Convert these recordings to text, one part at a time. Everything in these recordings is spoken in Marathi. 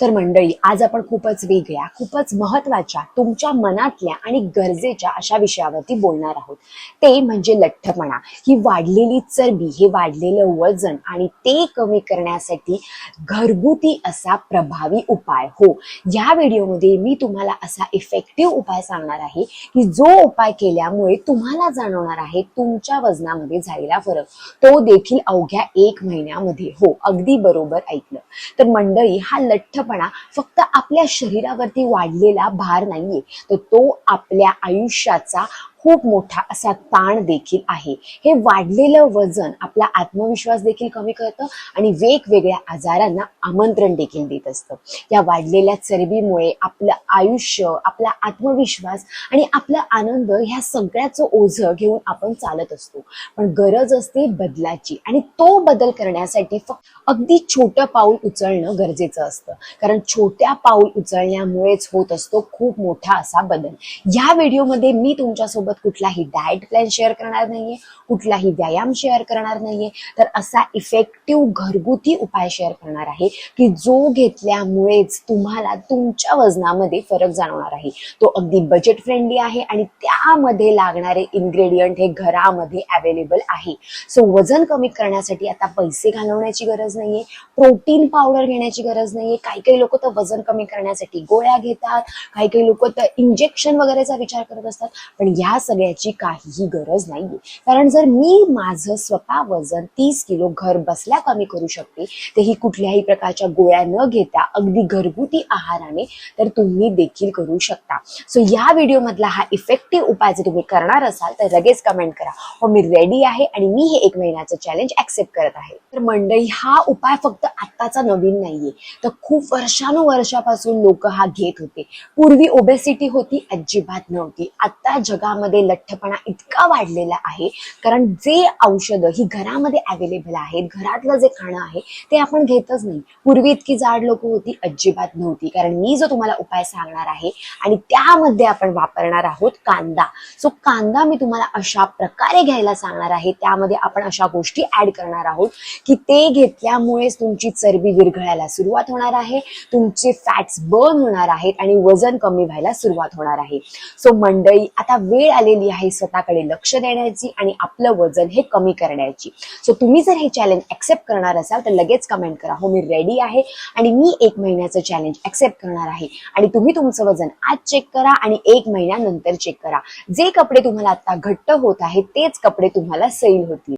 तर मंडळी आज आपण खूपच वेगळ्या खूपच महत्त्वाच्या तुमच्या मनातल्या आणि गरजेच्या अशा विषयावरती बोलणार आहोत. ते म्हणजे लठ्ठपणा. ही वाढलेली चरबी हे वाढलेलं वजन आणि ते कमी करण्यासाठी घरगुती असा प्रभावी उपाय. हो या व्हिडिओमध्ये मी तुम्हाला असा इफेक्टिव्ह उपाय सांगणार आहे की जो उपाय केल्यामुळे तुम्हाला जाणवणार आहे तुमच्या वजनामध्ये झालेला फरक. तो देखील अवघ्या एक महिन्यामध्ये. हो अगदी बरोबर ऐकलं. तर मंडळी हा लठ्ठपणा फक्त आपल्या शरीरावरती वाढलेला भार नाहीये. तर तो आपल्या आयुष्याचा खूप मोठा असा ताण देखील आहे. हे वाढलेलं वजन आपला आत्मविश्वास देखील कमी करतं आणि वेगवेगळ्या आजारांना आमंत्रण देखील देत असतं. या वाढलेल्या चरबीमुळे आपलं आयुष्य आपला आत्मविश्वास आणि आपला आनंद ह्या सगळ्याचं ओझं घेऊन आपण चालत असतो. पण गरज असते बदलाची आणि तो बदल करण्यासाठी फक्त अगदी छोटं पाऊल उचलणं गरजेचं असतं. कारण छोट्या पाऊल उचलण्यामुळेच होत असतो खूप मोठा असा बदल. या व्हिडिओमध्ये मी तुमच्यासोबत कुठलाही डाएट प्लॅन शेअर करणार नाहीये कुठलाही व्यायाम शेअर करणार नाहीये तर असा इफेक्टिव्ह घरगुती उपाय शेअर करणार आहे की जो घेतल्यामुळेच तुम्हाला तुमच्या वजनामध्ये फरक जाणवणार आहे. तो अगदी बजेट फ्रेंडली आहे आणि त्यामध्ये लागणारे इन्ग्रेडियंट हे घरामध्ये अवेलेबल आहे. सो वजन कमी करण्यासाठी आता पैसे घालवण्याची गरज नाहीये प्रोटीन पावडर घेण्याची गरज नाहीये. काही काही लोक तर वजन कमी करण्यासाठी गोळ्या घेतात काही काही लोक तर इंजेक्शन वगैरेचा विचार करत असतात. पण या सगळ्याची काहीही गरज नाहीये. कारण जर मी माझं स्वतः वजन तीस किलो घर बसल्या कमी करू शकते तेही कुठल्याही प्रकारच्या गोळ्या न घेता अगदी घरगुती आहाराने तर तुम्ही देखील करू शकता. सो या व्हिडिओ मधला हा इफेक्टिव्ह उपाय जर तुम्ही करणार असाल तर लगेच कमेंट करा. हो मी रेडी आहे आणि मी हे एक महिन्याचं चॅलेंज ऍक्सेप्ट करत आहे. तर मंडळी हा उपाय फक्त आत्ताचा नवीन नाहीये. तर खूप वर्षानुवर्षापासून लोक हा घेत होते. पूर्वी ओबेसिटी होती अजिबात नव्हती. आता जगामध्ये लठ्ठपणा इतका वाढलेला आहे. कारण जे औषधं ही घरामध्ये अवेलेबल आहेत घरातलं जे खाणं आहे ते आपण घेतच नाही. पूर्वी इतकी जाड लोक होती अजिबात नव्हती. कारण मी जो तुम्हाला उपाय सांगणार आहे आणि त्यामध्ये आपण वापरणार आहोत कांदा. सो कांदा मी तुम्हाला अशा प्रकारे घ्यायला सांगणार आहे. त्यामध्ये आपण अशा गोष्टी ऍड करणार आहोत की ते घेतल्यामुळेच तुमची चरबी विरघळायला सुरुवात होणार आहे तुमचे फॅट्स बर्न होणार आहेत आणि वजन कमी व्हायला सुरुवात होणार आहे. सो मंडळी आता वेळ आलेली आहे स्वतःकडे लक्ष देण्याची आणि आपलं वजन हे कमी करण्याची. सो तुम्ही जर हे चॅलेंज ऍक्सेप्ट करणार असाल तर लगेच कमेंट करा. हो मी रेडी आहे आणि मी एक महिन्याचं चॅलेंज ऍक्सेप्ट करणार आहे. आणि तुम्ही तुमचं वजन आज चेक करा आणि एक महिन्यानंतर चेक करा. जे कपडे तुम्हाला आता घट्ट होत आहेत तेच कपडे तुम्हाला सैल होतील.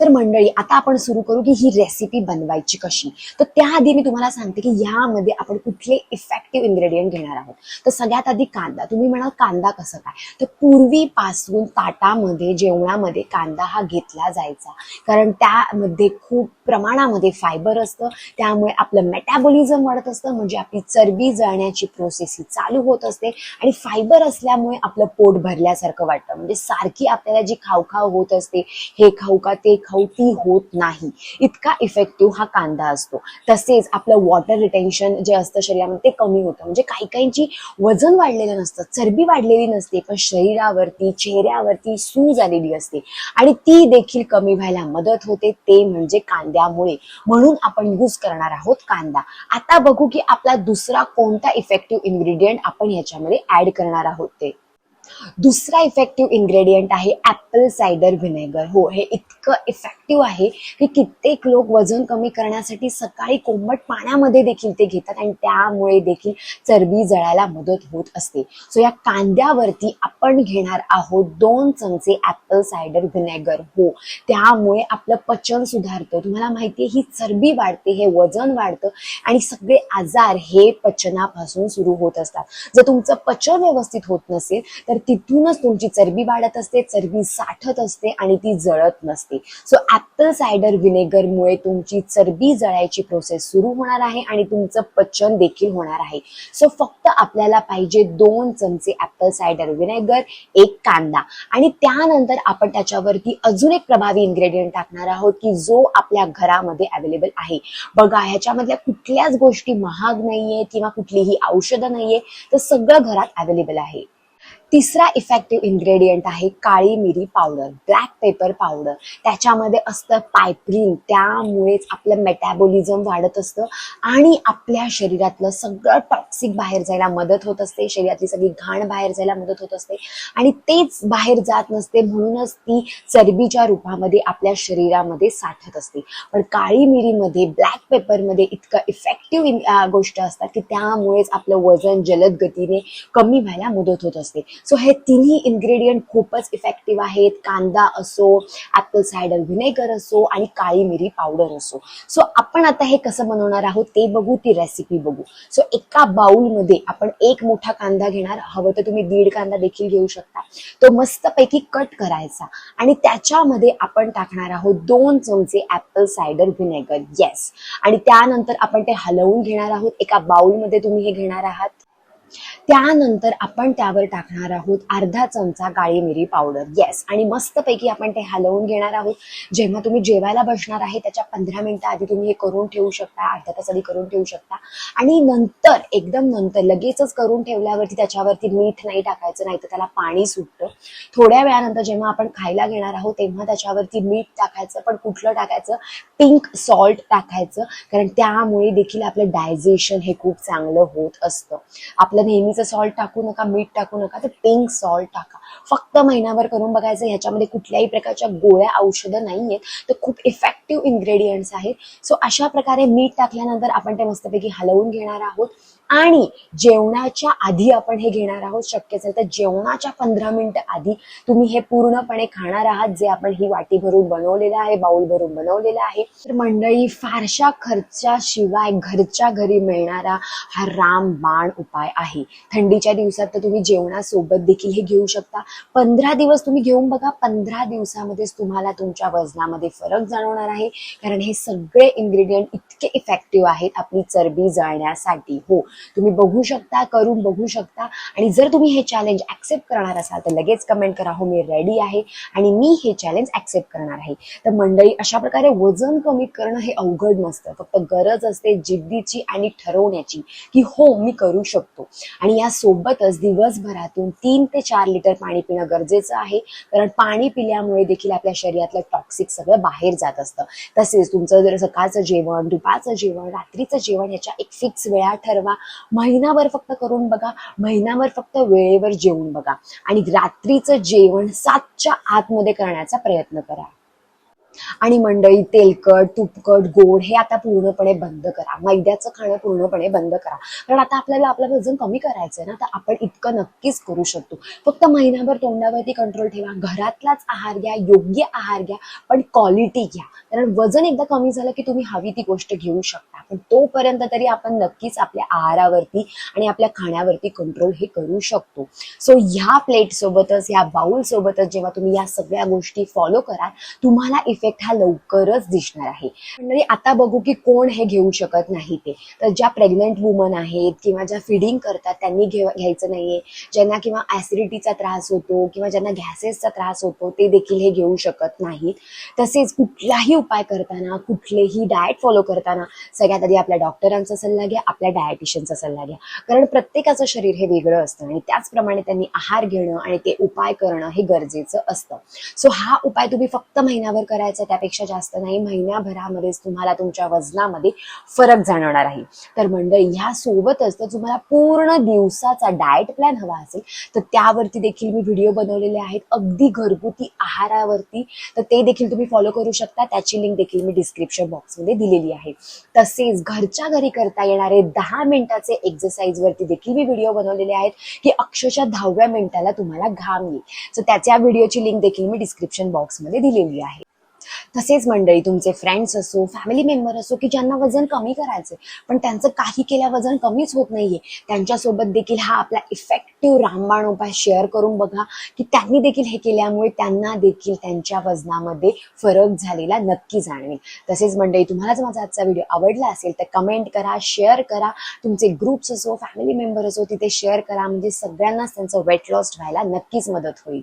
तर मंडळी आता आपण सुरू करू की ही रेसिपी बनवायची कशी. तर त्याआधी मी तुम्हाला सांगते की यामध्ये आपण कुठले इफेक्टिव्ह इन्ग्रेडियंट घेणार आहोत. तर सगळ्यात आधी कांदा. तुम्ही म्हणाल कांदा कसं काय? तर पूर्वीपासून ताटामध्ये जेवणामध्ये कांदा हा घेतला जायचा. कारण त्यामध्ये खूप प्रमाणामध्ये फायबर असतं. त्यामुळे आपलं मेटॅबॉलिझम वाढत असतं. म्हणजे आपली चरबी जळण्याची प्रोसेस ही चालू होत असते. आणि फायबर असल्यामुळे आपलं पोट भरल्यासारखं वाटतं. म्हणजे सारखी आपल्याला जी खावखाव होत असते हे खाऊ का ते खाऊ होत नाही. इतका इफेक्टिव्ह हा कांदा असतो. तसेच आपलं वॉटर रिटेन्शन जे असतं शरीरामध्ये ते कमी होतं. म्हणजे काही काहींची वजन वाढलेलं नसतं चरबी वाढलेली नसते पण शरीरावरती चेहऱ्यावरती सूज आलेली असते. आणि ती देखील कमी व्हायला मदत होते ते म्हणजे कांद्यामुळे. म्हणून आपण यूज करणार आहोत कांदा. आता बघू की आपला दुसरा कोणता इफेक्टिव्ह इन्ग्रेडियंट आपण याच्यामध्ये ऍड करणार आहोत ते. दुसरा इफेक्टिव्ह इन्ग्रेडियंट आहे ॲपल सायडर व्हिनेगर हो हे इतकं इफेक्टिव्ह आहे की कित्येक लोक वजन कमी करण्यासाठी सकाळी कोंबट पाण्यामध्ये देखील ते घेतात आणि त्यामुळे देखील चरबी जळायला मदत होत असते. सो या कांद्यावरती आपण घेणार आहोत दोन चमचे ॲपल सायडर व्हिनेगर हो त्यामुळे आपलं पचन सुधारतं. तुम्हाला माहितीये ही चरबी वाढते हे वजन वाढतं आणि सगळे आजार हे पचनापासून सुरू होत असतात. जर तुमचं पचन व्यवस्थित होत नसेल तर तिथूनच तुमची चरबी वाढत असते चरबी साठत असते आणि ती जळत नसते. सो ऍपल सायडर व्हिनेगरमुळे तुमची चरबी जळायची प्रोसेस सुरू होणार आहे आणि तुमचं पचन देखील होणार आहे. सो फक्त आपल्याला पाहिजे दोन चमचे ऍपल सायडर व्हिनेगर एक कांदा. आणि त्यानंतर आपण त्याच्यावरती अजून एक प्रभावी इन्ग्रेडियंट टाकणार आहोत की जो आपल्या घरामध्ये अवेलेबल आहे. बघा ह्याच्यामधल्या कुठल्याच गोष्टी महाग नाहीये किंवा कुठलीही औषधं नाहीये तर सगळं घरात अवेलेबल आहे. तिसरा इफेक्टिव्ह इन्ग्रेडियंट आहे काळी मिरी पावडर ब्लॅक पेपर पावडर त्याच्यामध्ये असतं पायप्रिन त्यामुळेच आपलं मेटॅबॉलिझम वाढत असतं आणि आपल्या शरीरातलं सगळं टॉक्सिक बाहेर जायला मदत होत असते. शरीरातली सगळी घाण बाहेर जायला मदत होत असते. आणि तेच बाहेर जात नसते म्हणूनच ती चरबीच्या रूपामध्ये आपल्या शरीरामध्ये साठत असते. पण काळी मिरीमध्ये ब्लॅक पेपरमध्ये इतकं इफेक्टिव्ह गोष्ट असतात की त्यामुळेच आपलं वजन जलद गतीने कमी व्हायला मदत होत असते. सो हे तिन्ही इन्ग्रेडियंट खूपच इफेक्टिव्ह आहेत. कांदा असो ॲपल सायडर व्हिनेगर असो आणि काळी मिरी पावडर असो. सो आपण आता हे कसं बनवणार आहोत ते बघू ती रेसिपी बघू. सो एका बाउलमध्ये आपण एक मोठा कांदा घेणार. हवं तर तुम्ही दीड कांदा देखील घेऊ शकता. तो मस्तपैकी कट करायचा. आणि त्याच्यामध्ये आपण टाकणार आहोत दोन चमचे ॲपल सायडर व्हिनेगर येस आणि त्यानंतर आपण ते हलवून घेणार आहोत. एका बाउलमध्ये तुम्ही हे घेणार आहात. त्यानंतर आपण त्यावर टाकणार आहोत अर्धा चमचा काळी मिरी पावडर. येस आणि मस्तपैकी आपण ते हलवून घेणार आहोत. जेव्हा तुम्ही जेवायला बसणार आहे त्याच्या पंधरा मिनिटं आधी तुम्ही हे करून ठेवू शकता अर्धा तास आधी करून ठेवू शकता. आणि नंतर एकदम नंतर लगेचच करून ठेवल्यावरती त्याच्यावरती मीठ नाही टाकायचं नाही तर त्याला पाणी सुटतं. थोड्या वेळानंतर जेव्हा आपण खायला घेणार आहोत तेव्हा त्याच्यावरती मीठ टाकायचं पण कुठलं टाकायचं? पिंक सॉल्ट टाकायचं. कारण त्यामुळे देखील आपलं डायजेशन हे खूप चांगलं होत असतं. आपलं नेहमीच सॉल्ट टाकू नका मीठ टाकू नका तर पिंक सॉल्ट टाका. फक्त महिनाभर करून बघायचं ह्याच्यामध्ये कुठल्याही प्रकारच्या गोळ्या औषधं नाही आहेत तर खूप इफेक्टिव्ह इन्ग्रेडियंट्स आहेत. सो अशा प्रकारे मीठ टाकल्यानंतर आपण ते मस्तपैकी हलवून घेणार आहोत. आणि जेवणाच्या आधी आपण हे घेणार आहोत शक्य असेल तर जेवणाच्या पंधरा मिनिटं आधी तुम्ही हे पूर्णपणे खाणार आहात जे आपण ही वाटी भरून बनवलेलं आहे बाउल भरून बनवलेलं आहे. तर मंडळी फारशा खर्चाशिवाय घरच्या घरी मिळणारा हा रामबाण उपाय आहे. थंडीच्या दिवसात तर तुम्ही जेवणासोबत देखील हे घेऊ शकता. पंधरा दिवस तुम्ही घेऊन बघा पंधरा दिवसामध्येच तुम्हाला तुमच्या वजनामध्ये फरक जाणवणार आहे. कारण हे सगळे इन्ग्रेडियंट इतके इफेक्टिव्ह आहेत आपली चरबी जाळण्यासाठी. हो. तुम्ही बघू शकता करून बघू शकता. आणि जर तुम्ही हे चॅलेंज ऍक्सेप्ट करणार असाल तर लगेच कमेंट करा हो मी रेडी आहे आणि मी हे चॅलेंज ऍक्सेप्ट करणार आहे. तर मंडळी अशा प्रकारे वजन कमी करणं हे अवघड नसतं. फक्त गरज असते जिद्दीची आणि ठरवण्याची की हो मी करू शकतो. आणि या सोबतच दिवसभरातून तीन ते चार लिटर पाणी पिणं गरजेचं आहे. कारण पाणी पिल्यामुळे देखील आपल्या शरीरातलं टॉक्सिक सगळं बाहेर जात असतं. तसेच तुमचं जर सकाळचं जेवण दुपारचं जेवण रात्रीचं जेवण याच्या एक फिक्स वेळा ठरवा. महिनाभर फक्त करून बघा महिनाभर फक्त वेळेवर जेवून बघा आणि रात्रीचं जेवण सातच्या आतमध्ये करण्याचा प्रयत्न करा. आणि मंडळी तेलकट तुपकट गोड हे आता पूर्णपणे बंद करा. मैद्याचं खाणं पूर्णपणे बंद करा. कारण आता आपल्याला आपलं वजन कमी करायचंय ना तर आपण इतकं नक्कीच करू शकतो. फक्त महिनाभर तोंडावरती कंट्रोल ठेवा. घरातलाच आहार घ्या योग्य आहार घ्या पण क्वालिटी घ्या. कारण वजन एकदा कमी झालं की तुम्ही हवी ती गोष्ट घेऊ शकता. पण तोपर्यंत तरी आपण नक्कीच आपल्या आहारावरती आणि आपल्या खाण्यावरती कंट्रोल हे करू शकतो. सो ह्या प्लेट सोबतच ह्या बाउल सोबतच जेव्हा तुम्ही या सगळ्या गोष्टी फॉलो कराल तुम्हाला इफेक्ट हा लवकरच दिसणार आहे. म्हणजे आता बघू की कोण हे घेऊ शकत नाही ते. तर ज्या प्रेग्नंट वुमन आहेत किंवा ज्या फिडिंग करतात त्यांनी घे घ्यायचं नाहीये. ज्यांना किंवा ऍसिडिटीचा त्रास होतो किंवा ज्यांना गॅसेसचा त्रास होतो ते देखील हे घेऊ शकत नाहीत. तसेच कुठलाही उपाय करताना कुठलेही डाएट फॉलो करताना सगळ्यात आधी आपल्या डॉक्टरांचा सल्ला घ्या आपल्या डायटिशियनचा सल्ला घ्या. कारण प्रत्येकाचं शरीर हे वेगळं असतं आणि त्याचप्रमाणे त्यांनी आहार घेणं आणि ते उपाय करणं हे गरजेचं असतं. सो हा उपाय तुम्ही फक्त महिनाभर करायचा त्यापेक्षा जास्त नाही. महिन्याभरामध्येच तुम्हाला तुमच्या वजनामध्ये फरक जाणवणार आहे. तर मंडळी ह्या सोबतच तर तुम्हाला पूर्ण दिवसाचा डाएट प्लॅन हवा असेल तर त्यावरती देखील मी व्हिडिओ बनवलेले आहेत. अगदी घरगुती आहारावरती तर ते देखील तुम्ही फॉलो करू शकता. त्याची लिंक देखील मी डिस्क्रिप्शन बॉक्समध्ये दिलेली आहे. तसेच घरच्या घरी करता येणारे दहा मिनिटाचे एक्सरसाइज वरती देखील मी व्हिडिओ बनवलेले आहेत की अक्षरशः दहाव्या मिनिटाला तुम्हाला घाम येईल. सो त्याच्या व्हिडिओची लिंक देखील मी डिस्क्रिप्शन बॉक्समध्ये दिलेली आहे. तसेच मंडळी तुमचे फ्रेंड्स असो फॅमिली मेंबर असो की ज्यांना वजन कमी करायचे पण त्यांचं काही केल्या वजन कमीच होत नाहीये त्यांच्यासोबत देखील हा आपला इफेक्टिव्ह रामबाण उपाय शेअर करून बघा की त्यांनी देखील हे केल्यामुळे त्यांना देखील त्यांच्या वजनामध्ये फरक झालेला नक्की जाणवेल. तसेच मंडळी तुम्हालाच माझा आजचा व्हिडिओ आवडला असेल तर कमेंट करा शेअर करा. तुमचे ग्रुप्स असो फॅमिली मेंबर असो तिथे शेअर करा. म्हणजे सगळ्यांनाच त्यांचं वेट लॉस व्हायला नक्कीच मदत होईल.